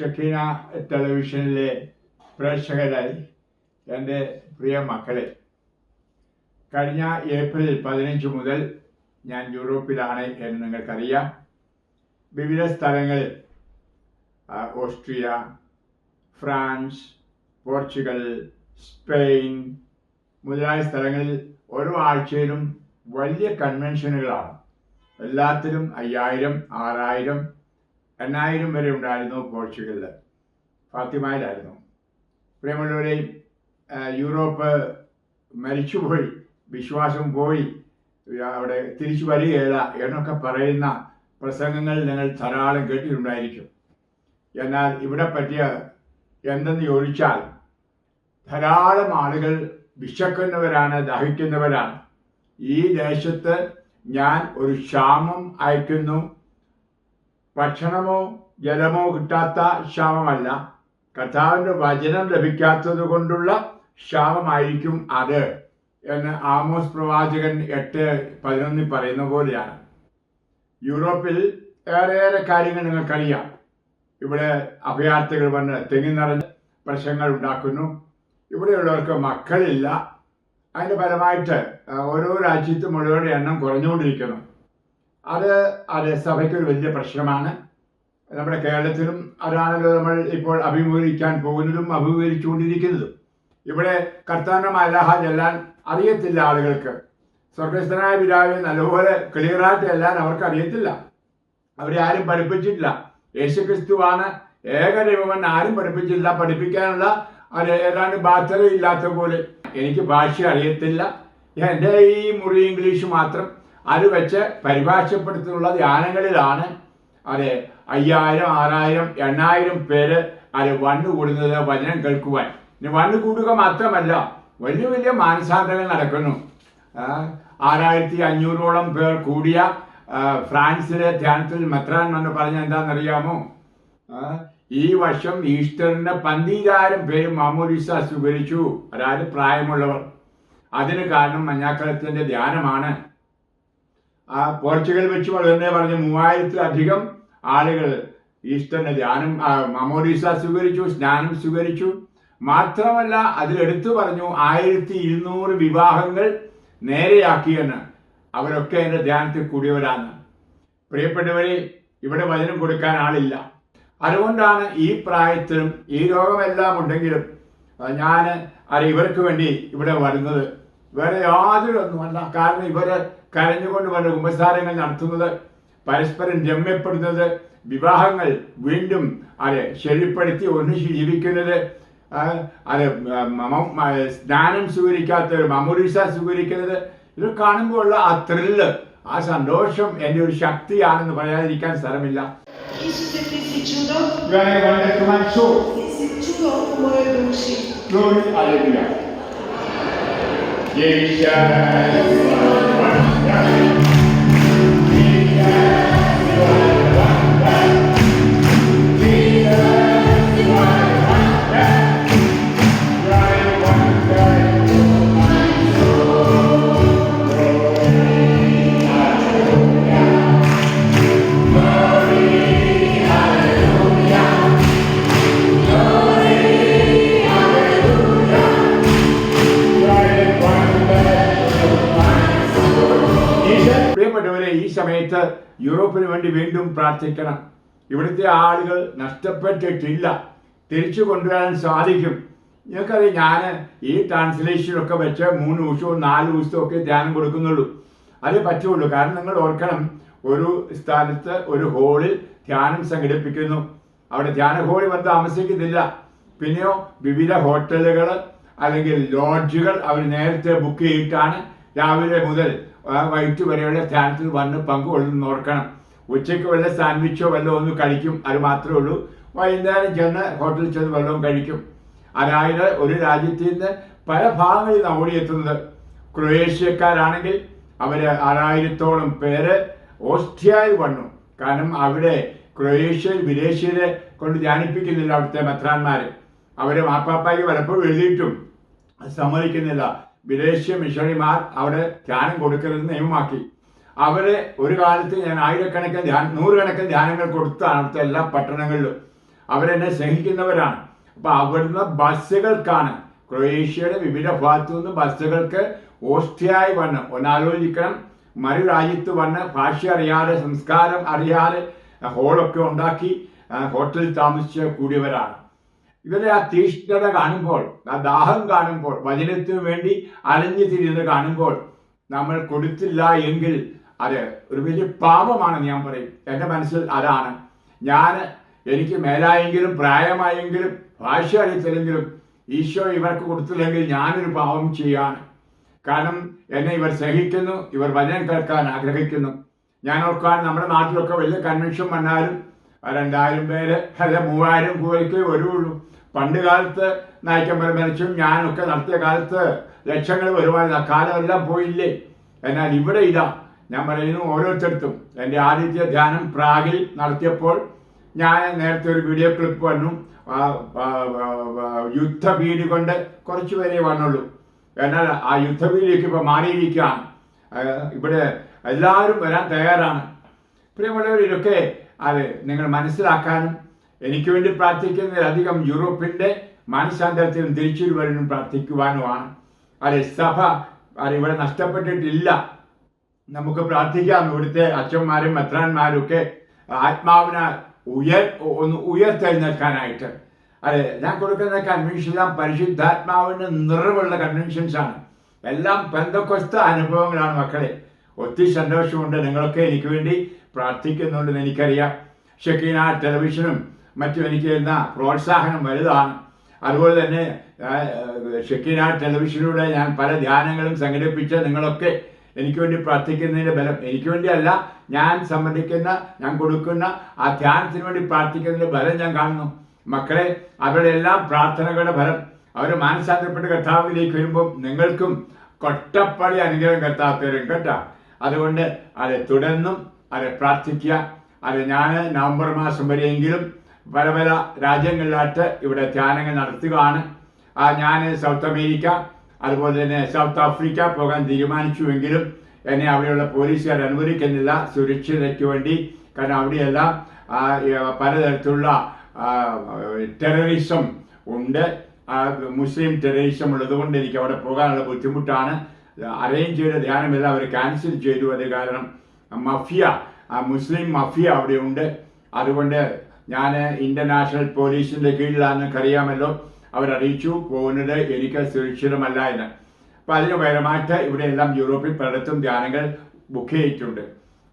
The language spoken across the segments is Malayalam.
ഷെക്കീന ടെലിവിഷനിലെ പ്രേക്ഷകരായി എന്റെ പ്രിയ മക്കളെ കഴിഞ്ഞ ഏപ്രിൽ പതിനഞ്ച് മുതൽ ഞാൻ യൂറോപ്പിലാണ് എന്ന് നിങ്ങൾക്കറിയാം. വിവിധ സ്ഥലങ്ങളിൽ ഓസ്ട്രിയ ഫ്രാൻസ് പോർച്ചുഗൽ സ്പെയിൻ മുതലായ സ്ഥലങ്ങളിൽ ഓരോ ആഴ്ചയിലും വലിയ കൺവെൻഷനുകളാണ്. എല്ലാത്തിലും അയ്യായിരം ആറായിരം എണ്ണായിരം വരെ ഉണ്ടായിരുന്നു പോർച്ചുഗലിൽ ഫാത്തിമയിലായിരുന്നു. പ്രിയമുള്ളവരെ യൂറോപ്പ് മരിച്ചുപോയി വിശ്വാസം പോയി അവിടെ തിരിച്ചു വരികയില്ല എന്നൊക്കെ പറയുന്ന പ്രസംഗങ്ങൾ നിങ്ങൾ ധാരാളം കേട്ടിട്ടുണ്ടായിരിക്കും. എന്നാൽ ഇവിടെ പറ്റിയ എന്തെന്ന് ചോദിച്ചാൽ ധാരാളം ആളുകൾ വിശക്കുന്നവരാണ് ദഹിക്കുന്നവരാണ്. ഈ ദേശത്ത് ഞാൻ ഒരു ക്ഷാമം അയക്കുന്നു ഭക്ഷണമോ ജലമോ കിട്ടാത്ത ക്ഷാമമല്ല. കർത്താവിന്റെ വചനം ലഭിക്കാത്തത് കൊണ്ടുള്ള ക്ഷാമമായിരിക്കും അത് എന്ന് ആമോസ് പ്രവാചകൻ എട്ട് പതിനൊന്നിൽ പറയുന്ന പോലെയാണ്. യൂറോപ്പിൽ ഏറെയേറെ കാര്യങ്ങൾ നിങ്ങൾക്കറിയാം. ഇവിടെ അഭയാർത്ഥികൾ വന്ന് തെങ്ങി നിറഞ്ഞ് പ്രശ്നങ്ങൾ ഉണ്ടാക്കുന്നു. ഇവിടെയുള്ളവർക്ക് മക്കളില്ല. അതിന്റെ ഫലമായിട്ട് ഓരോ രാജ്യത്തും ഉള്ളവരുടെ എണ്ണം കുറഞ്ഞുകൊണ്ടിരിക്കുന്നു. അത് അത് സഭയ്ക്കൊരു വലിയ പ്രശ്നമാണ്. നമ്മുടെ കേരളത്തിലും അതാണല്ലോ നമ്മൾ ഇപ്പോൾ അഭിമുഖീകരിക്കാൻ പോകുന്നതും അഭിമുഖീകരിച്ചുകൊണ്ടിരിക്കുന്നതും. ഇവിടെ കർത്താനം അല്ലാഹ ചെല്ലാൻ അറിയത്തില്ല ആളുകൾക്ക്. സ്വർഗസ്ഥനായ പിതാവ് നല്ലപോലെ ക്ലിയറായിട്ട് എല്ലാം അവർക്ക് അറിയത്തില്ല. അവരെ ആരും പഠിപ്പിച്ചിട്ടില്ല. യേശുക്രിസ്തുവാണ് ഏകദൈവമെന്ന് ആരും പഠിപ്പിച്ചില്ല പഠിപ്പിക്കാനുള്ള അത് ഏതാണ്ട് ബാധ്യതയില്ലാത്ത പോലെ എനിക്ക് ഭാഷ അറിയത്തില്ല. എന്റെ ഈ മുറി ഇംഗ്ലീഷ് മാത്രം അത് വെച്ച് പരിഭാഷപ്പെടുത്തിയുള്ള ധ്യാനങ്ങളിലാണ് അതെ അയ്യായിരം ആറായിരം എണ്ണായിരം പേര് അത് വന്നു കൂടുന്നത് വചനം കേൾക്കുവാൻ. ഇനി വന്നു കൂടുക മാത്രമല്ല വലിയ വലിയ മാനസാന്തരങ്ങൾ നടക്കുന്നു. ആറായിരത്തി അഞ്ഞൂറോളം പേർ കൂടിയ ഫ്രാൻസിലെ ധ്യാനത്തിൽ മെത്രാൻ എന്ന് പറഞ്ഞ എന്താണെന്നറിയാമോ? ഈ വർഷം ഈസ്റ്ററിന് പന്തീരായിരം പേര് മാമോലിസ സ്വീകരിച്ചു. അതായത് പ്രായമുള്ളവർ. അതിന് കാരണം മഞ്ഞാക്കളത്തിന്റെ ധ്യാനമാണ്. ആ പോർച്ചുഗൽ വെച്ച് വളരെ പറഞ്ഞ മൂവായിരത്തിലധികം ആളുകൾ ഈസ്റ്ററിന്റെ ധ്യാനം മമോരീസ സ്വീകരിച്ചു സ്നാനം സ്വീകരിച്ചു. മാത്രമല്ല അതിലെടുത്തു പറഞ്ഞു ആയിരത്തി ഇരുന്നൂറ് വിവാഹങ്ങൾ നേരെയാക്കിയെന്ന് അവരൊക്കെ എന്റെ ധ്യാനത്തിൽ കൂടിയവരാണ്. പ്രിയപ്പെട്ടവരെ ഇവിടെ വചനം കൊടുക്കാൻ ആളില്ല. അതുകൊണ്ടാണ് ഈ പ്രായത്തിലും ഈ രോഗമെല്ലാം ഉണ്ടെങ്കിലും ഞാൻ ഇവർക്ക് വേണ്ടി ഇവിടെ വരുന്നത്. വേറെ യാതൊരു ഒന്നുമല്ല. കാരണം ഇവരെ കരഞ്ഞുകൊണ്ട് വന്ന കുമ്പസാരങ്ങൾ നടത്തുന്നത് പരസ്പരം രമ്യപ്പെടുന്നത് വിവാഹങ്ങൾ വീണ്ടും അത് ശരിപ്പെടുത്തി ഒന്നിച്ച് ജീവിക്കുന്നത് അതെ സ്നാനം സ്വീകരിക്കാത്തവർ മമൂരിസ സ്വീകരിക്കുന്നത് ഇത് കാണുമ്പോൾ ഉള്ള ആ ത്രില്ല് ആ സന്തോഷം എന്റെ ഒരു ശക്തിയാണെന്ന് പറയാതിരിക്കാൻ സ്ഥലമില്ല. പ്രിയപ്പെട്ടവരെ വേണ്ടി പ്രാർത്ഥിക്കണം. ഇവിടുത്തെ ആളുകൾ നഷ്ടപ്പെട്ടിട്ടില്ല. തിരിച്ചു കൊണ്ടുവരാൻ സാധിക്കും. നിങ്ങൾക്കറിയാം ഞാൻ ഈ ട്രാൻസ്ലേഷനൊക്കെ വെച്ച് മൂന്ന് ദിവസവും നാല് ദിവസവും ഒക്കെ ധ്യാനം കൊടുക്കുന്നുള്ളൂ. അതേ പറ്റുള്ളൂ. കാരണം നിങ്ങൾ ഓർക്കണം ഒരു സ്ഥലത്ത് ഒരു ഹോളിൽ ധ്യാനം സംഘടിപ്പിക്കുന്നു. അവിടെ ധ്യാന ഹോളിൽ വന്ന് താമസിക്കുന്നില്ല. പിന്നെയോ വിവിധ ഹോട്ടലുകൾ അല്ലെങ്കിൽ ലോഡ്ജുകൾ അവർ നേരത്തെ ബുക്ക് ചെയ്തിട്ടാണ് രാവിലെ മുതൽ വൈകിട്ട് വരെയുള്ള ധ്യാനത്തിൽ വന്ന് പങ്കുകൊള്ളുന്ന ഓർക്കണം. ഉച്ചയ്ക്ക് വല്ല സാൻഡ്വിച്ചോ വല്ലതും ഒന്ന് കഴിക്കും അത് മാത്രമേ ഉള്ളൂ. വൈകുന്നേരം ചെന്ന് ഹോട്ടലിൽ ചെന്ന് വല്ലതും കഴിക്കും. അതായത് ഒരു രാജ്യത്തിൽ നിന്ന് പല ഭാഗങ്ങളിൽ നിന്ന് ഓടിയെത്തുന്നത് ക്രൊയേഷ്യക്കാരാണെങ്കിൽ അവർ ആറായിരത്തോളം പേര് ഓസ്ട്രിയയിൽ വന്നു. കാരണം അവിടെ ക്രൊയേഷ്യയിൽ വിദേശീയരെ കൊണ്ട് ധ്യാനിപ്പിക്കുന്നില്ല അവിടുത്തെ മെത്രാന്മാർ അവരെ മാപ്പാപ്പായ്ക്ക് പലപ്പോഴും എഴുതിയിട്ടും സമ്മതിക്കുന്നില്ല. വിദേശീയ മിഷണറിമാർ അവിടെ ധ്യാനം കൊടുക്കരുത് നിയമമാക്കി. അവർ ഒരു കാലത്ത് ഞാൻ ആയിരക്കണക്കിന് ധ്യാന നൂറുകണക്കിന് ധ്യാനങ്ങൾ കൊടുത്ത അവിടുത്തെ എല്ലാ പട്ടണങ്ങളിലും. അവരെന്നെ സ്നേഹിക്കുന്നവരാണ്. അപ്പൊ അവിടുന്ന് ബസ്സുകൾക്കാണ് ക്രൊയേഷ്യയുടെ വിവിധ ഭാഗത്തു നിന്ന് ബസ്സുകൾക്ക് ഓസ്ട്രിയായി വന്ന് ഒന്നാലോചിക്കണം മറു രാജ്യത്ത് വന്ന് ഭാഷ അറിയാതെ സംസ്കാരം അറിയാതെ ഹോളൊക്കെ ഉണ്ടാക്കി ഹോട്ടലിൽ താമസിച്ച് കൂടിയവരാണ്. ഇവരെ ആ തീഷ്ണത കാണുമ്പോൾ ആ ദാഹം കാണുമ്പോൾ വചനത്തിനു വേണ്ടി അലഞ്ഞു തിരിയുന്നത് കാണുമ്പോൾ നമ്മൾ കൊടുത്തില്ല എങ്കിൽ അത് ഒരു വലിയ പാപമാണെന്ന് ഞാൻ പറയും. എന്റെ മനസ്സിൽ അതാണ്. ഞാൻ എനിക്ക് മേലായെങ്കിലും പ്രായമായെങ്കിലും ഭാഷ അറിയത്തില്ലെങ്കിലും ഈശോ ഇവർക്ക് കൊടുത്തില്ലെങ്കിൽ ഞാനൊരു പാപം ചെയ്യാണ്. കാരണം എന്നെ ഇവർ സഹിക്കുന്നു ഇവർ വചനം കേൾക്കാൻ ആഗ്രഹിക്കുന്നു. ഞാൻ ഓർക്കാൻ നമ്മുടെ നാട്ടിലൊക്കെ വലിയ കൺവെൻഷൻ വന്നാലും രണ്ടായിരം പേര് അല്ല മൂവായിരം രൂപയ്ക്ക് വരുള്ളൂ. പണ്ട് കാലത്ത് നായ്ക്കമ്പലം മരിച്ചും ഞാനൊക്കെ നടത്തിയ കാലത്ത് ലക്ഷങ്ങൾ വരുവാനുള്ള കാലമെല്ലാം പോയില്ലേ? എന്നാൽ ഇവിടെ ഇതാ ഞാൻ പറയുന്നു ഓരോരുത്തർക്കും. എന്റെ ആദ്യത്തെ ധ്യാനം പ്രാഗിൽ നടത്തിയപ്പോൾ ഞാൻ നേരത്തെ ഒരു വീഡിയോ ക്ലിപ്പ് വന്നു. യുദ്ധഭീതി കൊണ്ട് കുറച്ച് പേരെ വന്നുള്ളൂ. എന്നാൽ ആ യുദ്ധഭീതിക്ക് ഇപ്പോൾ മാറിയിരിക്കുകയാണ്. ഇവിടെ എല്ലാവരും വരാൻ തയ്യാറാണ്. പ്രിയമുള്ളവർ ഇതൊക്കെ അത് നിങ്ങൾ മനസ്സിലാക്കാനും എനിക്ക് വേണ്ടി പ്രാർത്ഥിക്കുന്നതിലധികം യൂറോപ്പിന്റെ മാനസാന്തരത്തിനും തിരിച്ചുവരവിനും പ്രാർത്ഥിക്കുവാനുമാണ്. അത് സഭ അത് ഇവിടെ നഷ്ടപ്പെട്ടിട്ടില്ല. നമുക്ക് പ്രാർത്ഥിക്കാം. ഇവിടുത്തെ അച്ഛന്മാരും മെത്രാന്മാരും ഒക്കെ ആത്മാവിനെ ഉയർ ഒന്ന് ഉയർത്തെഴുന്നേൽക്കാനായിട്ട്. അതെ ഞാൻ കൊടുക്കുന്ന കൺവെൻഷൻ എല്ലാം പരിശുദ്ധാത്മാവിന് നിറവുള്ള കൺവെൻഷൻസ് ആണ്. എല്ലാം പെന്തക്കൊസ്ത അനുഭവങ്ങളാണ് മക്കളെ. ഒത്തിരി സന്തോഷമുണ്ട്. നിങ്ങളൊക്കെ എനിക്ക് വേണ്ടി പ്രാർത്ഥിക്കുന്നുണ്ടെന്ന് എനിക്കറിയാം. ഷക്കീന ടെലിവിഷനും മറ്റും എനിക്ക് തരുന്ന പ്രോത്സാഹനം വലുതാണ്. അതുപോലെ തന്നെ ഷക്കീന ടെലിവിഷനിലൂടെ ഞാൻ പല ധ്യാനങ്ങളും സംഘടിപ്പിച്ച് നിങ്ങളൊക്കെ എനിക്ക് വേണ്ടി പ്രാർത്ഥിക്കുന്നതിന്റെ ബലം എനിക്ക് വേണ്ടിയല്ല. ഞാൻ സംബന്ധിക്കുന്ന ഞാൻ കൊടുക്കുന്ന ആ ധ്യാനത്തിന് വേണ്ടി പ്രാർത്ഥിക്കുന്നതിന്റെ ബലം ഞാൻ കാണുന്നു. മക്കളെ അവരുടെ എല്ലാം പ്രാർത്ഥനകളുടെ ഫലം അവർ മാനസാന്തരപ്പെട്ട് കർത്താവിലേക്ക് വരുമ്പോൾ നിങ്ങൾക്കും കൊട്ടപ്പടി അനുഗ്രഹം കർത്താവ് തരും കേട്ടോ. അതുകൊണ്ട് അത് തുടർന്നും അത് പ്രാർത്ഥിക്കുക. അത് ഞാൻ നവംബർ മാസം വരെയെങ്കിലും പല പല രാജ്യങ്ങളിലായിട്ട് ഇവിടെ ധ്യാനങ്ങൾ നടത്തുകയാണ്. ആ ഞാൻ സൗത്ത് അമേരിക്ക അതുപോലെ തന്നെ സൗത്ത് ആഫ്രിക്ക പോകാൻ തീരുമാനിച്ചുവെങ്കിലും എന്നെ അവിടെയുള്ള പോലീസുകാർ അനുവദിക്കുന്നില്ല. സുരക്ഷിതയ്ക്ക് വേണ്ടി. കാരണം അവിടെയെല്ലാം പലതരത്തിലുള്ള ടെററിസം ഉണ്ട്. മുസ്ലിം ടെററിസം ഉള്ളതുകൊണ്ട് എനിക്ക് അവിടെ പോകാനുള്ള ബുദ്ധിമുട്ടാണ്. അറേഞ്ച് ചെയ്ത ധ്യാനമെല്ലാം അവർ ക്യാൻസൽ ചെയ്തു. അത് കാരണം മഫിയ മുസ്ലിം മഫിയ അവിടെ ഉണ്ട് അതുകൊണ്ട് ഞാൻ ഇന്റർനാഷണൽ പോലീസിന്റെ കീഴിലാണ് അറിയാമല്ലോ അവരറിയിച്ചു പോകുന്നത് എനിക്ക് സുരക്ഷിതമല്ല എന്ന്. അപ്പൊ അതിന് ഇവിടെ എല്ലാം യൂറോപ്പിൽ പലയിടത്തും ധ്യാനങ്ങൾ ബുക്ക് ചെയ്തിട്ടുണ്ട്.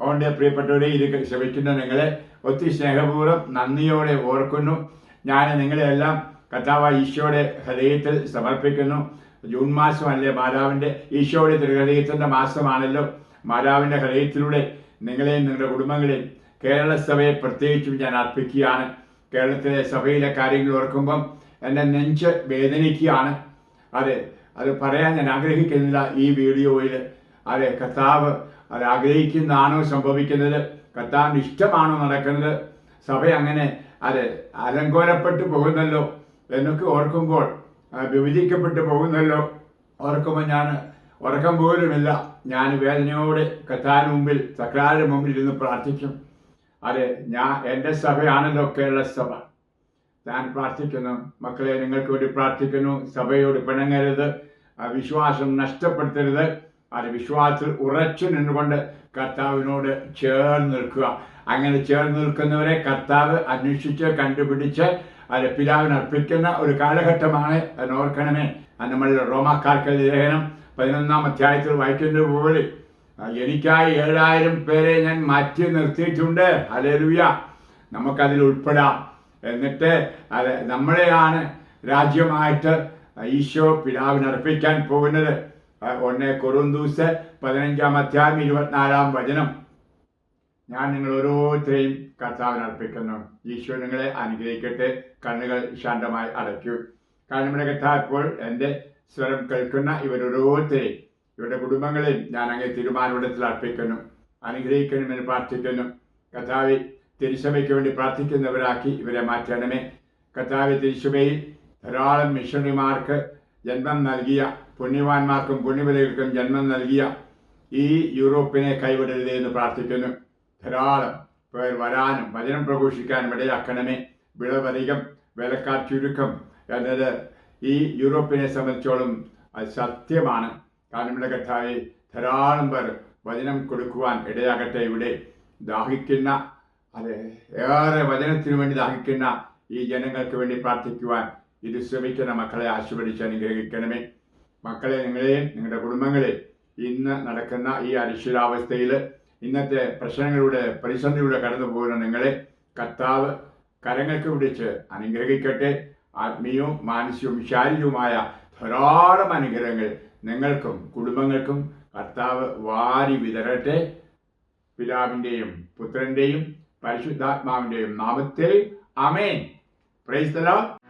അതുകൊണ്ട് പ്രിയപ്പെട്ടവരെ ഇത് ശ്രമിക്കുന്ന നിങ്ങളെ ഒത്തിരി സ്നേഹപൂർവം നന്ദിയോടെ ഓർക്കുന്നു. ഞാൻ നിങ്ങളെല്ലാം കർത്താവ് ഈശോയുടെ ഹൃദയത്തിൽ സമർപ്പിക്കുന്നു. ജൂൺ മാസമല്ലേ മാതാവിന്റെ ഈശോയുടെ തിരുഹൃദയത്തിന്റെ മാസമാണല്ലോ. മാതാവിന്റെ ഹൃദയത്തിലൂടെ നിങ്ങളെയും നിങ്ങളുടെ കുടുംബങ്ങളെയും കേരള സഭയെ പ്രത്യേകിച്ചും ഞാൻ അർപ്പിക്കുകയാണ്. കേരളത്തിലെ സഭയിലെ കാര്യങ്ങൾ ഓർക്കുമ്പം എന്റെ നെഞ്ച് വേദനിക്കുകയാണ്. അതെ അത് പറയാൻ ഞാൻ ആഗ്രഹിക്കുന്നില്ല ഈ വീഡിയോയിൽ അതെ കർത്താവ് അത് ആഗ്രഹിക്കുന്നതാണോ സംഭവിക്കുന്നത്? കർത്താവിന്റെ ഇഷ്ടമാണോ നടക്കുന്നത്? സഭ അങ്ങനെ അതെ അലങ്കോലപ്പെട്ടു പോകുന്നല്ലോ എന്നൊക്കെ ഓർക്കുമ്പോൾ വിഭജിക്കപ്പെട്ടു പോകുന്നല്ലോ ഓർക്കുമ്പോൾ ഞാൻ ഉറക്കം പോലുമില്ല. ഞാൻ വേദനയോടെ കർത്താവിന് മുമ്പിൽ സക്രാരുടെ മുമ്പിൽ ഇരുന്ന് പ്രാർത്ഥിക്കും. അതെ ഞാൻ എന്റെ സഭയാണല്ലോ കേരള സഭ. ഞാൻ പ്രാർത്ഥിക്കുന്നു. മക്കളെ നിങ്ങൾക്ക് വേണ്ടി പ്രാർത്ഥിക്കുന്നു. സഭയോട് പിണങ്ങരുത്. വിശ്വാസം നഷ്ടപ്പെടുത്തരുത്. അത് വിശ്വാസത്തിൽ ഉറച്ചു നിന്നുകൊണ്ട് കർത്താവിനോട് ചേർന്ന് നിൽക്കുക. അങ്ങനെ ചേർന്ന് നിൽക്കുന്നവരെ കർത്താവ് അന്വേഷിച്ച് കണ്ടുപിടിച്ച് അത് പിതാവിന് അർപ്പിക്കുന്ന ഒരു കാലഘട്ടമാണ്. ഓർക്കണമേ. നമ്മൾ റോമാക്കാർക്ക് ലേഖനം പതിനൊന്നാം അധ്യായത്തിൽ വായിക്കുന്നത് പോലെ എനിക്കായി ഏഴായിരം പേരെ ഞാൻ മാറ്റി നിർത്തിയിട്ടുണ്ട്. അലേലുയ നമുക്കതിൽ ഉൾപ്പെടാം. എന്നിട്ട് അത് നമ്മളെയാണ് രാജ്യമായിട്ട് ഈശോ പിതാവിന് അർപ്പിക്കാൻ പോകുന്നത്. ഒന്നേ കൊറുന്തൂസ് പതിനഞ്ചാം അധ്യായം ഇരുപത്തിനാലാം വചനം. ഞാൻ നിങ്ങൾ ഓരോരുത്തരെയും കർത്താവിന് അർപ്പിക്കുന്നു. ഈശോ നിങ്ങളെ അനുഗ്രഹിക്കട്ടെ. കണ്ണുകൾ ശാന്തമായി അടയ്ക്കൂ. കാരണം ഇവിടെ കർത്താവ് ഇപ്പോൾ എന്റെ സ്വരം കേൾക്കുന്ന ഇവരോരോരുത്തരെയും ഇവരുടെ കുടുംബങ്ങളെയും ഞാൻ അങ്ങേ തീരുമാനത്തിൽ അർപ്പിക്കുന്നു. അനുഗ്രഹിക്കണമെന്ന് പ്രാർത്ഥിക്കുന്നു. കർത്താവെ തിരുസഭയ്ക്ക് വേണ്ടി പ്രാർത്ഥിക്കുന്നവരാക്കി ഇവരെ മാറ്റണമേ. കർത്താവ് തിരുസഭയിൽ ധാരാളം മിഷണറിമാർക്ക് ജന്മം നൽകിയ പുണ്യവാന്മാർക്കും പുണ്യവതികൾക്കും ജന്മം നൽകിയ ഈ യൂറോപ്പിനെ കൈവിടരുതേ എന്ന് പ്രാർത്ഥിക്കുന്നു. ധാരാളം പേർ വരാനും വചനം പ്രഘോഷിക്കാനും ഇടയാക്കണമേ. വിളവധികം വിലക്കാർ ചുരുക്കം എന്നത് ഈ യൂറോപ്പിനെ സംബന്ധിച്ചോളം അത് സത്യമാണ്. കാരണം ഇവിടെ കർത്താവ് ധാരാളം പേർ വചനം കൊടുക്കുവാൻ ഇടയാകട്ടെ ഇവിടെ ദാഹിക്കുന്ന അതെ. ഏറെ വചനത്തിനു വേണ്ടി ദാഹിക്കുന്ന ഈ ജനങ്ങൾക്ക് വേണ്ടി പ്രാർത്ഥിക്കുവാൻ ഇത് ശ്രമിക്കുന്ന മക്കളെ ആശീർവദിച്ച് അനുഗ്രഹിക്കണമേ. മക്കളെ നിങ്ങളെയും നിങ്ങളുടെ കുടുംബങ്ങളെ ഇന്ന് നടക്കുന്ന ഈ അനിശ്ചിതാവസ്ഥയിൽ ഇന്നത്തെ പ്രശ്നങ്ങളുടെ പ്രതിസന്ധിയുടെ കടന്നു പോകുന്ന നിങ്ങളെ കർത്താവ് കരങ്ങൾക്ക് പിടിച്ച് അനുഗ്രഹിക്കട്ടെ. ആത്മീയവും മാനസികവും ശാരീരികവുമായ ധാരാളം അനുഗ്രഹങ്ങൾ നിങ്ങൾക്കും കുടുംബങ്ങൾക്കും കർത്താവ് വാരി വിതരട്ടെ. പിതാവിന്റെയും പുത്രന്റെയും പരിശുദ്ധാത്മാവിന്റെയും നാമത്തിൽ. Amen praise the lord.